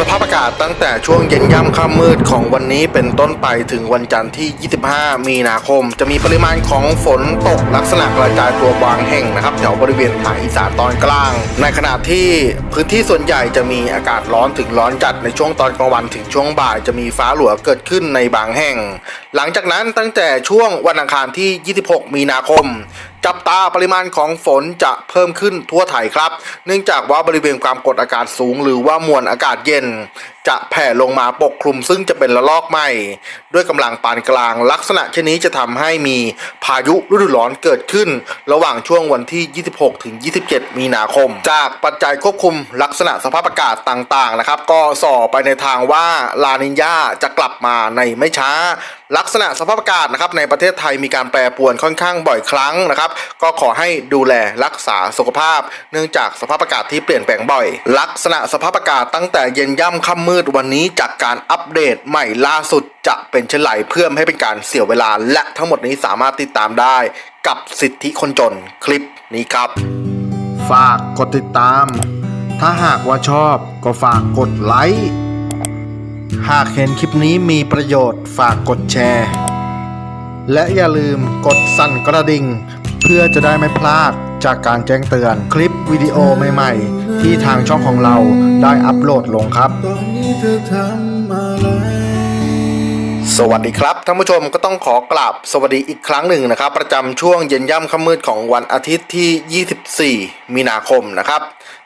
สภาพอากาศตั้งแต่ช่วงเย็นย่ำค่ำมืดของวันนี้เป็นต้นไปถึงวันจันทร์ที่ 25 มีนาคม จะมีปริมาณของฝนตกลักษณะกระจายตัวบางแห่งนะครับแถวบริเวณภาคอีสานตอนกลาง ในขณะที่พื้นที่ส่วนใหญ่จะมีอากาศร้อนถึงร้อนจัดในช่วงตอนกลางวันถึงช่วงบ่ายจะมีฟ้าหลัวเกิดขึ้นในบางแห่ง หลังจากนั้นตั้งแต่ช่วงวันอังคารที่ 26 มีนาคม จับตาปริมาณของฝนจะเพิ่มขึ้นทั่วไทยครับ เนื่องจากว่าบริเวณความกดอากาศสูง หรือว่ามวลอากาศเย็นจะแผ่ลงมาปกคลุมซึ่งจะเป็นระลอกใหม่ ด้วยกำลังปานกลาง ลักษณะเช่นนี้จะทำให้มีพายุฤดูร้อนเกิดขึ้น ระหว่างช่วงวันที่ 26 ถึง 27 มีนาคม จากปัจจัยควบคุมลักษณะสภาพอากาศต่างๆนะครับ ก็ส่อไปในทางว่าลานินยาจะกลับมาในไม่ช้า ลักษณะสภาพอากาศนะครับในประเทศไทยมีการแปรปรวนค่อนข้างบ่อยครั้งนะครับ ก็ขอให้ดูแลรักษาสุขภาพ เนื่องจากสภาพอากาศที่เปลี่ยนแปลงบ่อย ลักษณะสภาพอากาศตั้งแต่เย็นย่ำค่ำมืดวันนี้จากการอัปเดตใหม่ล่าสุดจะเป็นเช่นไรเพื่อไม่ให้เป็นการเสียเวลา และทั้งหมดนี้สามารถติดตามได้กับสิทธิคนจนคลิปนี้ครับ ฝากกดติดตาม ถ้าหากว่าชอบก็ฝากกดไลค์หากเห็นคลิปนี้มีประโยชน์ฝากกดแชร์ และอย่าลืมกดสั่นกระดิ่ง เพื่อจะได้ไม่พลาดจากการแจ้งเตือนคลิปวิดีโอใหม่ๆ ที่ทางช่องของเราได้อัปโหลดลงครับ สวัสดีครับท่านผู้ชมก็ต้องขอกราบสวัสดีอีกครั้งหนึ่งนะครับ ประจำช่วงเย็นย่ำค่ำมืดของวันอาทิตย์ที่ 24 มีนาคมนะครับ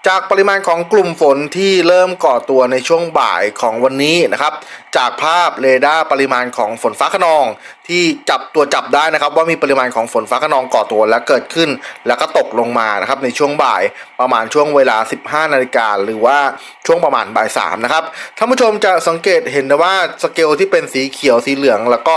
จากปริมาณของกลุ่มฝนที่เริ่มก่อตัวในช่วงบ่ายของวันนี้นะครับ จากภาพเรดาร์ปริมาณของฝนฟ้าขนอง ที่จับตัวจับได้นะครับ ว่ามีปริมาณของฝนฟ้าขนองก่อตัวและเกิดขึ้น แล้วก็ตกลงมานะครับในช่วงบ่ายประมาณช่วงเวลา 15 นาฬิกาหรือว่าช่วงประมาณบ่ายสามนะครับท่านผู้ชมจะสังเกตเห็นนะว่าสเกลที่เป็นสีเขียวสีเหลืองแล้วก็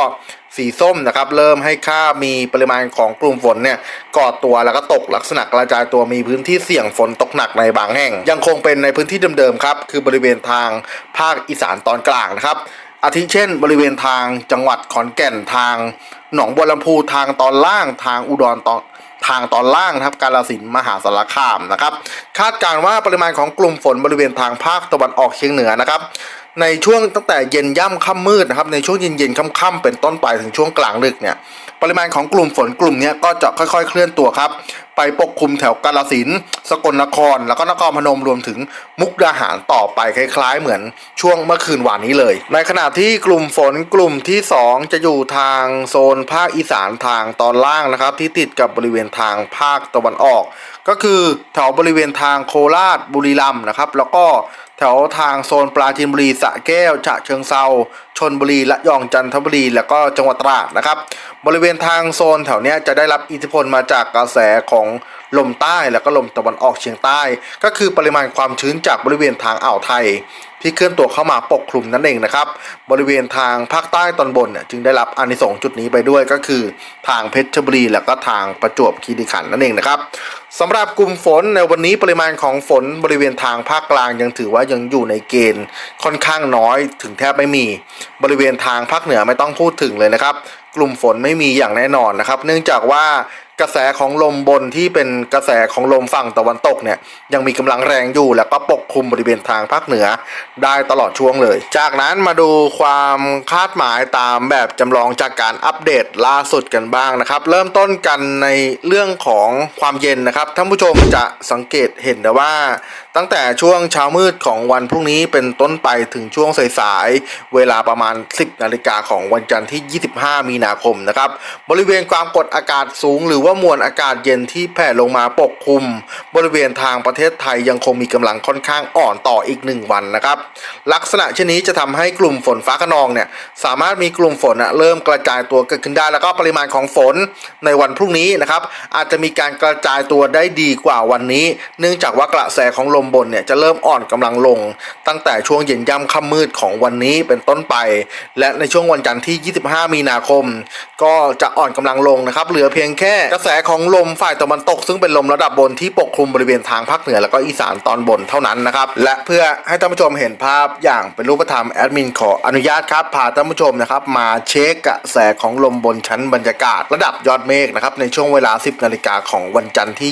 สีส้มนะครับ เริ่มให้ค่ามีปริมาณของกลุ่มฝนเนี่ยก่อตัวแล้วก็ตกลักษณะกระจายตัวมีพื้นที่เสี่ยงฝนตกหนักในบางแห่ง ยังคงเป็นในพื้นที่เดิมๆครับ คือบริเวณทางภาคอีสานตอนกลางนะครับ อาทิเช่น บริเวณทางจังหวัดขอนแก่นทาง หนองบัวลำพูทางตอนล่างทางอุดรตอนทางตอนล่างนะครับกาลสินมหาสารคามนะครับ คาดการณ์ว่าปริมาณของกลุ่มฝนบริเวณทางภาคตะวันออกเฉียงเหนือนะครับ ในช่วงตั้งแต่เย็นย่ำค่ำมืดนะครับในช่วงเย็นๆค่ำๆเป็นต้นไปถึงช่วงกลางดึกเนี่ยปริมาณของกลุ่มฝนกลุ่มเนี้ยก็จะค่อยๆ เคลื่อนตัวครับ ไปปกคลุมแถวกาลสินสกลนคร แล้วก็นครพนมรวมถึงมุกดาหารต่อไปคล้าย ๆ เหมือนช่วงเมื่อคืนวานนี้เลย ในขณะที่กลุ่มฝนกลุ่มที่ 2 จะอยู่ทางโซนภาคอีสานทางตอนล่างนะครับ ที่ติดกับบริเวณทางภาคตะวันออก ก็คือแถวบริเวณทางโคราชบุรีรัมย์นะครับ แล้วก็ แถวทางโซนปราจีนบุรีสระแก้วฉะเชิงเซาชนบุรีและยองจันทบุรี แล้วก็จังหวัดตราดนะครับ บริเวณทางโซนแถวเนี้ยจะได้รับอิทธิพลมาจากกระแสของลมใต้แล้วก็ลมตะวันออกเฉียงใต้ ก็คือปริมาณความชื้นจากบริเวณทางอ่าวไทย ที่เคลื่อนตัวเข้ามาปกคลุมนั่นเองนะครับ บริเวณทางภาคใต้ตอนบนเนี่ยจึงได้รับอานิสงส์จุดนี้ไปด้วยก็คือ ทางเพชรบุรีแล้วก็ทางประจวบคีรีขันธ์นั่นเองนะครับสำหรับกลุ่มฝนในวันนี้ปริมาณของฝนบริเวณทางภาคกลางยังถือว่ายังอยู่ในเกณฑ์ค่อนข้างน้อยถึงแทบไม่มี บริเวณทางภาคเหนือไม่ต้องพูดถึงเลยนะครับ กลุ่มฝนไม่มีอย่างแน่นอนนะครับ เนื่องจากว่า กระแสของลมบนที่เป็นกระแสของลมฝั่งตะวันตกเนี่ยยังมีกำลังแรงอยู่แล้วก็ปกคลุมบริเวณทางภาคเหนือได้ตลอดช่วงเลย จากนั้นมาดูความคาดหมายตามแบบจำลองจากการอัปเดตล่าสุดกันบ้างนะครับ เริ่มต้นกันในเรื่องของความเย็นนะครับท่านผู้ชมจะสังเกตเห็นได้ว่า ตั้งแต่ช่วงเช้ามืดของวันพรุ่งนี้เป็นต้นไปถึงช่วงสายๆ เวลาประมาณ 10 นาฬิกาของวันจันทร์ที่ 25 มีนาคมนะครับ บริเวณความกดอากาศสูง หรือว่ามวลอากาศเย็นที่แผ่ลงมาปกคลุม บริเวณทางประเทศไทยยังคงมีกำลังค่อนข้างอ่อนต่ออีก 1 วันนะครับ ลักษณะเช่นนี้จะทำให้กลุ่มฝนฟ้าขนองเนี่ยสามารถมีกลุ่มฝนอะเริ่มกระจายตัวเกิดขึ้นได้ แล้วก็ปริมาณของฝนในวันพรุ่งนี้นะครับอาจจะมีการกระจายตัวได้ดีกว่าวันนี้ เนื่องจากว่ากระแสของลมบนเนี่ยจะเริ่มอ่อนกำลังลง ตั้งแต่ช่วงเย็นย่ำค่ำมืดของวันนี้เป็นต้นไป และในช่วงวันจันทร์ที่ 25 มีนาคม ก็จะอ่อนกำลังลงนะครับเหลือเพียงแค่กระแสของลมฝ่ายตะวันตก ซึ่งเป็นลมระดับบนที่ปกคลุมบริเวณทางภาคเหนือแล้วก็อีสานตอนบนเท่านั้นนะครับและเพื่อให้ท่านผู้ชมเห็นภาพอย่างเป็นรูปธรรมแอดมินขออนุญาตครับพาท่านผู้ชมนะครับมาเช็คกระแสของลมบนชั้นบรรยากาศ ระดับยอดเมฆนะครับในช่วงเวลา 10 นาฬิกาของวันจันทร์ที่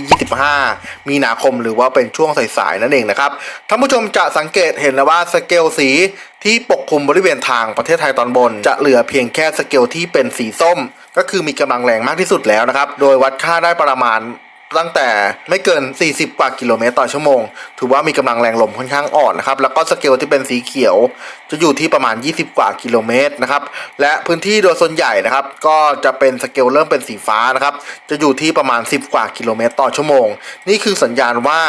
25 มีนาคม หรือว่าเป็นช่วงสายๆนั่นเองนะครับท่านผู้ชมจะสังเกตเห็นนะว่าสเกลสีที่ปกคลุมบริเวณทางประเทศไทยตอนบน จะเหลือเพียงแค่สเกลที่เป็นสีส้ม ก็คือมีกำลังแรงมากที่สุดแล้วนะครับ โดยวัดค่าได้ประมาณตั้งแต่ไม่เกิน 40 กว่ากิโลเมตรต่อชั่วโมง ถือว่ามีกำลังแรงลมค่อนข้างอ่อนนะครับ แล้วก็สเกลที่เป็นสีเขียว จะอยู่ที่ประมาณ 20 กว่ากิโลเมตรนะครับ และพื้นที่โดยส่วนใหญ่นะครับ ก็จะเป็นสเกลเริ่มเป็นสีฟ้านะครับ จะอยู่ที่ประมาณ 10 กว่ากิโลเมตรต่อชั่วโมง นี่คือสัญญาณว่า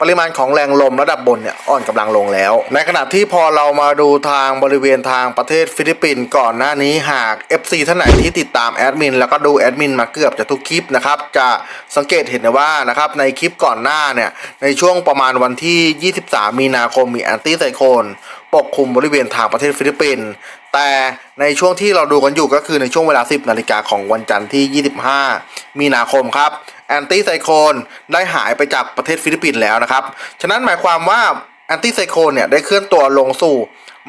ปริมาณของแรงลมระดับบนเนี่ยอ่อนกำลังลงแล้ว ในขณะที่พอเรามาดูทางบริเวณทางประเทศฟิลิปปินส์ก่อนหน้านี้หาก FC ท่านไหนที่ติดตามแอดมินแล้วก็ดูแอดมินมาเกือบจะทุกคลิปนะครับจะสังเกตเห็นได้ว่านะครับในคลิปก่อนหน้าเนี่ยในช่วงประมาณวันที่ 23 มีนาคมมีแอนตี้ไซโคลน ปกคลุมบริเวณทางประเทศฟิลิปปินส์แต่ในช่วงที่เราดูกันอยู่ก็คือในช่วงเวลา 10 นาฬิกาของวันจันทร์ที่ 25 มีนาคมครับแอนตี้ไซโคลนได้หายไปจากประเทศฟิลิปปินส์แล้วนะครับ ฉะนั้นหมายความว่าแอนตี้ไซโคลนเนี่ยได้เคลื่อนตัวลงสู่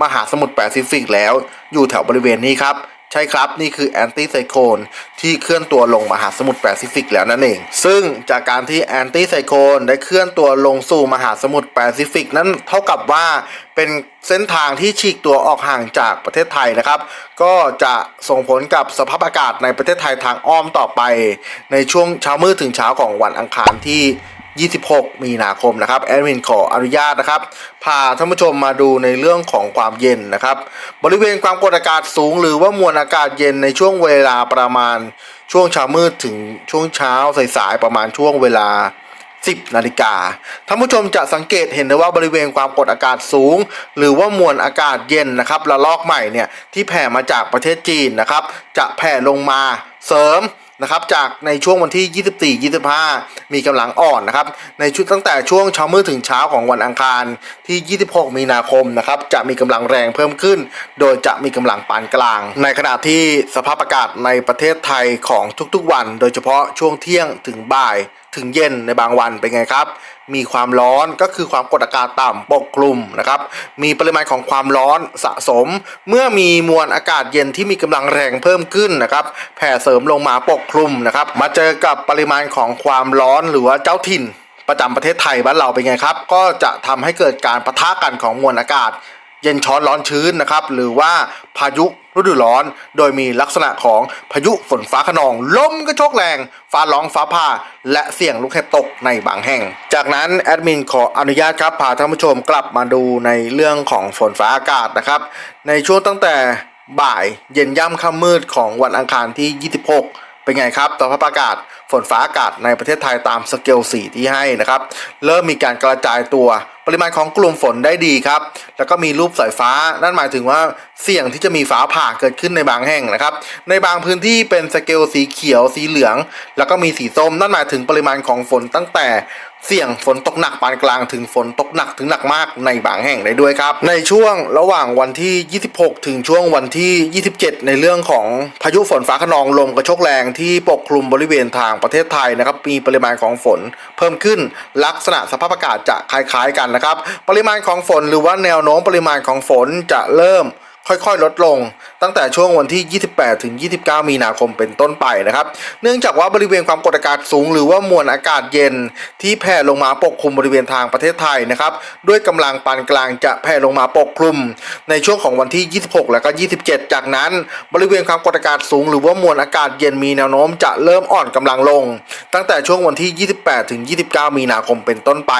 มหาสมุทรแปซิฟิกแล้วอยู่แถวบริเวณนี้ครับ ใช่ครับ นี่คือแอนตี้ไซโคลนที่เคลื่อนตัวลงมหาสมุทรแปซิฟิกแล้วนั่นเอง ซึ่งจากการที่แอนตี้ไซโคลนได้เคลื่อนตัวลงสู่มหาสมุทรแปซิฟิกนั้นเท่ากับว่าเป็นเส้นทางที่ฉีกตัวออกห่างจากประเทศไทยนะครับ ก็จะส่งผลกับสภาพอากาศในประเทศไทยทางอ้อมต่อไป ในช่วงเช้ามืดถึงเช้าของวันอังคารที่ 26 มีนาคมนะครับแอดมินขออนุญาตนะครับพาท่านผู้ชมมาดูในเรื่องของความเย็นนะครับ บริเวณความกดอากาศสูง หรือว่ามวลอากาศเย็นในช่วงเวลาประมาณช่วงเช้ามืดถึงช่วงเช้าสายๆประมาณช่วงเวลา 10 นาฬิกาท่านผู้ชมจะสังเกตเห็นได้ว่าบริเวณความกดอากาศสูง หรือว่ามวลอากาศเย็นนะครับระลอกใหม่เนี่ยที่แผ่มาจากประเทศจีนนะครับ จะแผ่ลงมาเสริม นะครับจากในช่วงวันที่ 24 25 มีกำลังอ่อนนะครับในชุดตั้งแต่ช่วงเช้ามืดถึงเช้าของวันอังคารที่ 26 มีนาคมนะครับจะมีกำลังแรงเพิ่มขึ้น โดยจะมีกำลังปานกลาง ในขณะที่สภาพอากาศในประเทศไทยของทุกๆวัน โดยเฉพาะช่วงเที่ยงถึงบ่าย ถึงเย็นในบางวันเป็นไงครับ มีความร้อนก็คือความกดอากาศต่ำปกคลุมนะครับ มีปริมาณของความร้อนสะสม เมื่อมีมวลอากาศเย็นที่มีกำลังแรงเพิ่มขึ้นนะครับ แผ่เสริมลงมาปกคลุมนะครับ มาเจอกับปริมาณของความร้อนหรือว่าเจ้าถิ่นประจำประเทศไทยบ้านเราเป็นไงครับ ก็จะทำให้เกิดการปะทะกันของมวลอากาศ เย็นช้อนร้อนชื้นนะครับ หรือว่าพายุฤดูร้อน โดยมีลักษณะของพายุฝนฟ้าขนอง ลมกระโชกแรง ฟ้าร้องฟ้าผ่า และเสี่ยงลูกเห็บตกในบางแห่ง จากนั้นแอดมินขออนุญาตครับพาท่านผู้ชมกลับมาดูในเรื่องของฝนฟ้าอากาศนะครับ ในช่วงตั้งแต่บ่ายเย็นย่ำค่ำมืดของวันอังคารที่ 26เป็นไงครับสภาพอากาศฝนฟ้าอากาศในประเทศไทยตามสเกลสีที่ให้นะครับ เริ่มมีการกระจายตัวปริมาณของกลุ่มฝนได้ดีครับ แล้วก็มีรูปสายฟ้า นั่นหมายถึงว่าเสี่ยงที่จะมีฟ้าผ่าเกิดขึ้นในบางแห่งนะครับ ในบางพื้นที่เป็นสเกลสีเขียว สีเหลือง แล้วก็มีสีส้ม นั่นหมายถึงปริมาณของฝนตั้งแต่เสี่ยงฝนตกหนักปานกลางถึงฝนตกหนักถึงหนักมากในบางแห่งได้ด้วยครับ ในช่วงระหว่างวันที่ 26 ถึงช่วงวันที่ 27 ในเรื่องของพายุฝนฟ้าขนองลมกระโชกแรงที่ปกคลุมบริเวณทางประเทศไทยนะครับมีปริมาณของฝนเพิ่มขึ้นลักษณะสภาพอากาศจะคล้ายๆกันนะครับ ปริมาณของฝนหรือว่าแนวโน้มปริมาณของฝนจะเริ่มค่อยๆ ลดลง ตั้งแต่ช่วงวันที่ 28 ถึง 29 มีนาคมเป็นต้นไปนะครับ เนื่องจากว่าบริเวณความกดอากาศสูง หรือว่ามวลอากาศเย็น ที่แผ่ลงมาปกคลุมบริเวณทางประเทศไทยนะครับด้วยกำลังปานกลางจะแผ่ลงมาปกคลุม ในช่วงของวันที่ 26 และก็ 27 จากนั้น บริเวณความกดอากาศสูง หรือว่ามวลอากาศเย็นมีแนวโน้มจะเริ่มอ่อนกำลังลง ตั้งแต่ช่วงวันที่ 28 ถึง 29 มีนาคมเป็นต้นไป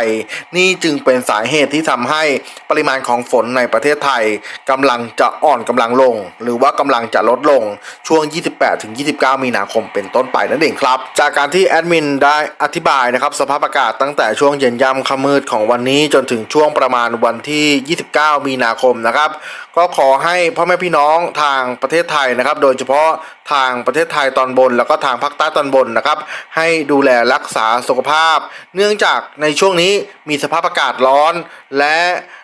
นี่จึงเป็นสาเหตุที่ทำให้ปริมาณของฝนในประเทศไทยกำลังจะอ่อนกำลังลงหรือว่ากำลังจะลดลงช่วง 28ถึง29 มีนาคมเป็นต้นไปนั่นเองครับ จากการที่แอดมินได้อธิบายนะครับสภาพอากาศตั้งแต่ช่วงเย็นย่ำค่ำมืดของวันนี้จนถึงช่วงประมาณวันที่ 29 มีนาคมนะครับก็ขอให้พ่อแม่พี่น้องทางประเทศไทยนะครับ โดยเฉพาะทางประเทศไทยตอนบน แล้วก็ทางภาคใต้ตอนบนนะครับ ให้ดูแลรักษาสุขภาพ เนื่องจากในช่วงนี้มีสภาพอากาศร้อน และ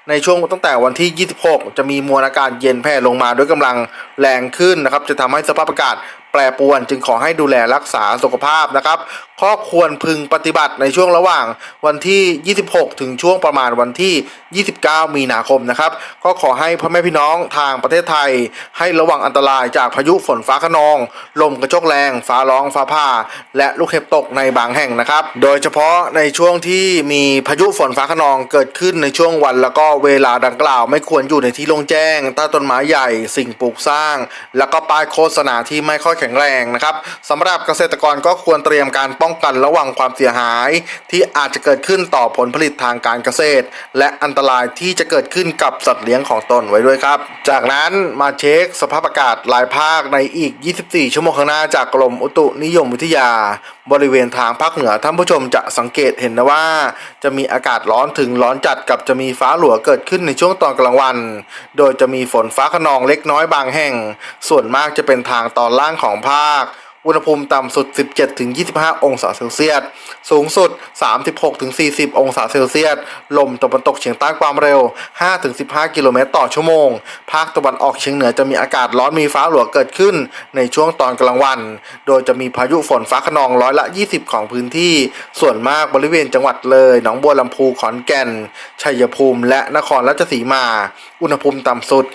ในช่วงตั้งแต่วันที่ 26 จะมีมวลอากาศเย็นแผ่ลงมาด้วยกำลังแรงขึ้นนะครับ จะทำให้สภาพอากาศแปรปรวนจึงขอให้ดูแลรักษาสุขภาพนะครับข้อควรพึงปฏิบัติในช่วงระหว่างวันที่ 26 ถึงช่วงประมาณวันที่ 29 มีนาคมนะครับ ก็ขอให้พ่อแม่พี่น้องทางประเทศไทย ให้ระวังอันตรายจากพายุฝนฟ้าขนอง ลมกระโชกแรง ฟ้าร้องฟ้าผ่า และลูกเห็บตกในบางแห่งนะครับ โดยเฉพาะในช่วงที่มีพายุฝนฟ้าขนองเกิดขึ้นในช่วงวัน แล้วก็เวลาดังกล่าว ไม่ควรอยู่ในที่โล่งแจ้งใต้ต้นไม้ใหญ่ สิ่งปลูกสร้าง แล้วก็ป้ายโฆษณาที่ไม่ค่อยแข็งแรงนะครับสำหรับเกษตรกรก็ควรเตรียมการป้องกันระวังความเสียหาย ที่อาจจะเกิดขึ้นต่อผลผลิตทางการเกษตร และอันตรายที่จะเกิดขึ้นกับสัตว์เลี้ยงของตนไว้ด้วยครับ จากนั้นมาเช็คสภาพอากาศหลายภาคในอีก 24 ชั่วโมงข้างหน้าจากกรมอุตุนิยมวิทยา บริเวณทางภาคเหนือท่านผู้ชมจะสังเกตเห็นนะว่า จะมีอากาศร้อนถึงร้อนจัดกับจะมีฟ้าหลัวเกิดขึ้นในช่วงตอนกลางวัน โดยจะมีฝนฟ้าขนองเล็กน้อยบางแห่ง ส่วนมากจะเป็นทางตอนล่างของภาค อุณหภูมิต่ำสุด 17-25 องศาเซลเซียส สูงสุด 36-40 องศาเซลเซียส ลมตะวันตกเฉียงใต้ความเร็ว 5-15 กิโลเมตรต่อชั่วโมง ภาคตะวันออกเฉียงเหนือจะมีอากาศร้อนมีฟ้าหลัวเกิดขึ้นในช่วงตอนกลางวัน โดยจะมีพายุฝนฟ้าขนองร้อยละ 20 ของพื้นที่ ส่วนมากบริเวณจังหวัดเลย หนองบัวลำพู ขอนแก่น ชัยภูมิ และนครราชสีมา อุณหภูมิต่ำสุด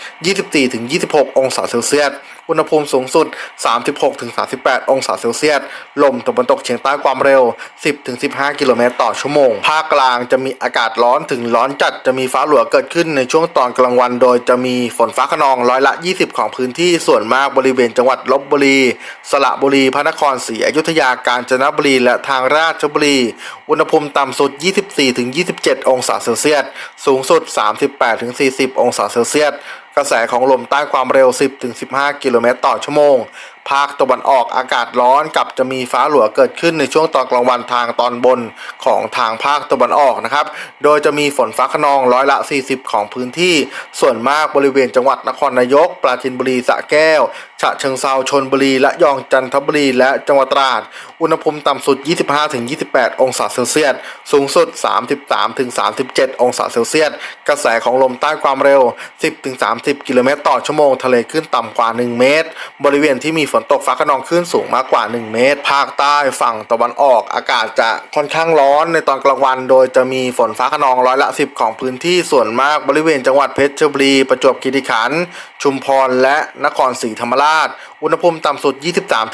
24-26 องศาเซลเซียสอุณหภูมิสูงสุด 36-38 องศาเซลเซียส ลมตะวันตกเฉียงใต้ความเร็ว 10-15 กิโลเมตรต่อชั่วโมง ภาคกลางจะมีอากาศร้อนถึงร้อนจัด จะมีฟ้าหลัวเกิดขึ้นในช่วงตอนกลางวัน โดยจะมีฝนฟ้าขนองร้อยละ 20 ของพื้นที่ ส่วนมากบริเวณจังหวัดลบบุรี สระบุรี พระนครศรีอยุธยา กาญจนบุรี และทางราชบุรี อุณหภูมิต่ำสุด 24-27 องศาเซลเซียส สูงสุด 38-40 องศาเซลเซียส กระแสของลมใต้ความเร็ว 10-15 กิโลเมตรต่อชั่วโมง ภาคตะวันออกอากาศร้อนกับจะมีฟ้าหลัวเกิดขึ้นในช่วงตอนกลางวันทางตอนบนของทางภาคตะวันออกนะครับ โดยจะมีฝนฟ้าขนองร้อยละ 40 ของพื้นที่ ส่วนมากบริเวณจังหวัดนครนายก ปราจีนบุรีสระแก้ว ฉะเชิงเซาชนบุรีและยองจันทบุรีและจังหวัดตราด อุณหภูมิต่ำสุด 25-28 องศาเซลเซียส สูงสุด 33-37 องศาเซลเซียส กระแสของลมใต้ความเร็ว 10-30 กิโลเมตรต่อชั่วโมง ทะเลขึ้นต่ำกว่า 1 เมตร บริเวณที่มีฝนตกฟ้าขนองขึ้นสูงมากกว่า 1 เมตร ภาคใต้ฝั่งตะวันออกอากาศจะค่อนข้างร้อนในตอนกลางวัน โดยจะมีฝนฟ้าขนองร้อยละ 10 ของพื้นที่ส่วนมากบริเวณจังหวัดเพชรบุรี ประจวบคีรีขันธ์ชุมพรและนครศรีธรรมราช อุณหภูมิต่ำสุด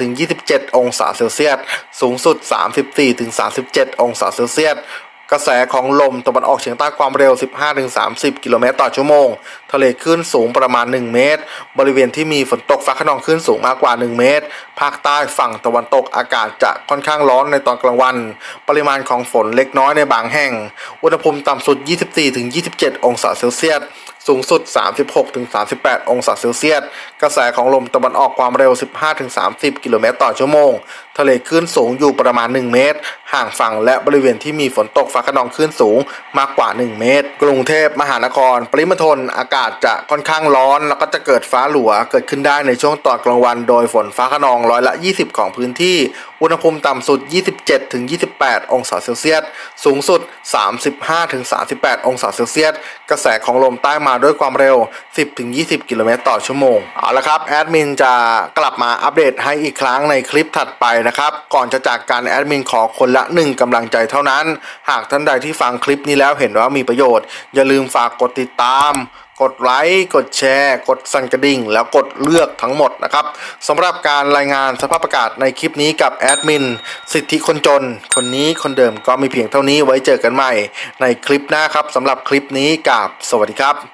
23-27 องศาเซลเซียส สูงสุด 34-37 องศาเซลเซียส กระแสของลมตะวันออกเฉียงใต้ความเร็ว 15-30 กิโลเมตรต่อชั่วโมง ทะเลคลื่นสูงประมาณ 1 เมตร บริเวณที่มีฝนตกฟ้าขนองคลื่นสูงมากกว่า 1 เมตร ภาคใต้ฝั่งตะวันตกอากาศจะค่อนข้างร้อนในตอนกลางวัน ปริมาณของฝนเล็กน้อยในบางแห่ง อุณหภูมิต่ำสุด 24-27 องศาเซลเซียสสูงสุด 36-38 องศาเซลเซียส กระแสของลมตะวันออกความเร็ว 15-30 กิโลเมตรต่อชั่วโมง ทะเลคลื่นสูงอยู่ประมาณ 1 เมตร ห่างฝั่งและบริเวณที่มีฝนตกฟ้าขนองคลื่นสูงมากกว่า 1 เมตร กรุงเทพมหานคร ปริมณฑลอากาศจะค่อนข้างร้อน แล้วก็จะเกิดฟ้าหลัวเกิดขึ้นได้ในช่วงตอนกลางวัน โดยฝนฟ้าขนองร้อยละ 20 ของพื้นที่ อุณหภูมิต่ำสุด 27-28 องศาเซลเซียส สูงสุด 35-38 องศาเซลเซียส กระแสของลมใต้มาด้วยความเร็ว 10-20 กิโลเมตรต่อชั่วโมง เอาละครับ แอดมินจะกลับมาอัปเดตให้อีกครั้งในคลิปถัดไปนะครับ ก่อนจะจากการแอดมินขอคนละ 1กำลังใจเท่านั้น หากท่านใดที่ฟังคลิปนี้แล้วเห็นว่ามีประโยชน์ อย่าลืมฝากกดติดตาม กดไลค์กดแชร์ กดสั่นกระดิ่ง แล้วกดเลือกทั้งหมดนะครับสำหรับการรายงานสภาพอากาศในคลิปนี้กับแอดมิน สิทธิคนจน คนนี้คนเดิมก็มีเพียงเท่านี้ไว้เจอกันใหม่ ในคลิปหน้าครับสำหรับคลิปนี้กับสวัสดีครับ